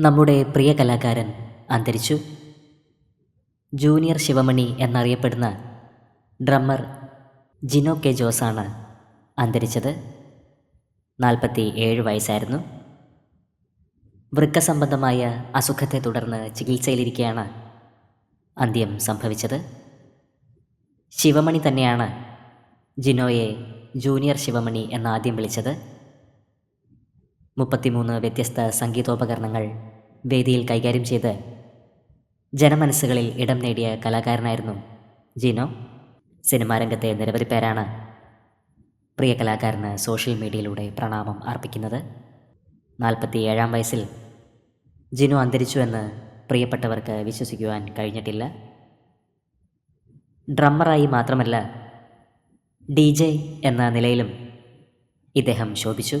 നമ്മുടെ പ്രിയ കലാകാരൻ അന്തരിച്ചു. ജൂനിയർ ശിവമണി എന്നറിയപ്പെടുന്ന ഡ്രമ്മർ ജിനോ കെ ജോസാണ് അന്തരിച്ചത്. നാൽപ്പത്തി ഏഴ് വയസ്സായിരുന്നു. വൃക്ക സംബന്ധമായ അസുഖത്തെ തുടർന്ന് ചികിത്സയിലിരിക്കെയാണ് അന്ത്യം സംഭവിച്ചത്. ശിവമണി തന്നെയാണ് ജിനോയെ ജൂനിയർ ശിവമണി എന്നാദ്യം വിളിച്ചത്. മുപ്പത്തിമൂന്ന് വ്യത്യസ്ത സംഗീതോപകരണങ്ങൾ വേദിയിൽ കൈകാര്യം ചെയ്ത് ജനമനസ്സുകളിൽ ഇടം നേടിയ കലാകാരനായിരുന്നു ജിനോ. സിനിമാ രംഗത്തെ നിരവധി പേരാണ് പ്രിയ കലാകാരന് സോഷ്യൽ മീഡിയയിലൂടെ പ്രണാമം അർപ്പിക്കുന്നത്. നാൽപ്പത്തി ഏഴാം വയസ്സിൽ ജിനു അന്തരിച്ചുവെന്ന് പ്രിയപ്പെട്ടവർക്ക് വിശ്വസിക്കുവാൻ കഴിഞ്ഞിട്ടില്ല. ഡ്രമ്മറായി മാത്രമല്ല ഡി എന്ന നിലയിലും ഇദ്ദേഹം ശോഭിച്ചു.